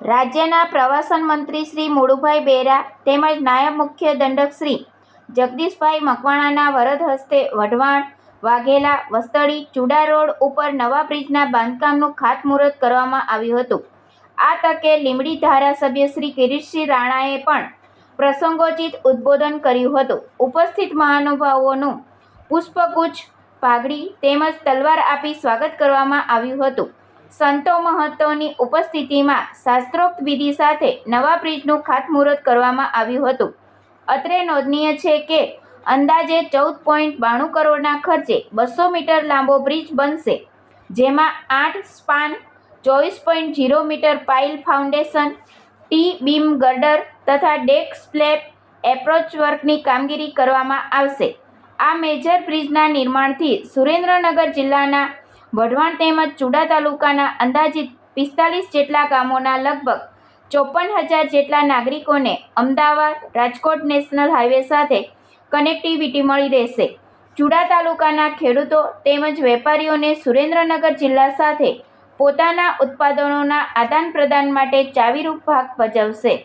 રાજ્યના પ્રવાસન મંત્રી શ્રી મુળુભાઈ બેરા તેમજ નાયબ મુખ્ય દંડક શ્રી જગદીશભાઈ મકવાણાના વરદ હસ્તે વઢવાણ, વાઘેલા વસ્તળી ચુડા રોડ ઉપર નવા બ્રિજના બાંધકામનું ખાતમુહૂર્ત કરવામાં આવ્યું હતું. આ તકે લીમડી ધારાસભ્ય શ્રી કિરીટસિંહ રાણાએ પણ પ્રસંગોચિત ઉદ્બોધન કર્યું હતું. ઉપસ્થિત મહાનુભાવોનું પુષ્પગુચ્છ, પાઘડી તેમજ તલવાર આપી સ્વાગત કરવામાં આવ્યું હતું. સંતો મહંતોની ઉપસ્થિતિમાં શાસ્ત્રોક્ત વિધિ સાથે નવા બ્રિજનું ખાતમુહૂર્ત કરવામાં આવ્યું હતું. અત્રે નોંધનીય છે કે અંદાજે ચૌદ પોઈન્ટ બાણું કરોડના ખર્ચે બસો મીટર લાંબો બ્રિજ બનશે, જેમાં આઠ સ્પાન ચોવીસ point zero metre pile foundation, T beam girder તથા ડેક સ્લેબ એપ્રોચ વર્કની કામગીરી કરવામાં આવશે. આ મેજર બ્રિજના નિર્માણથી સુરેન્દ્રનગર જિલ્લાના વઢવાણ તેમજ ચુડા તાલુકાના અંદાજિત પિસ્તાલીસ જેટલા ગામોના લગભગ ચોપન હજાર જેટલા નાગરિકોને અમદાવાદ, રાજકોટ નેશનલ હાઈવે સાથે કનેક્ટિવિટી મળી રહેશે. ચુડા તાલુકાના ખેડૂતો તેમજ વેપારીઓને સુરેન્દ્રનગર જિલ્લા સાથે પોતાના ઉત્પાદનોના આદાન પ્રદાન માટે ચાવીરૂપ ભાગ ભજવશે.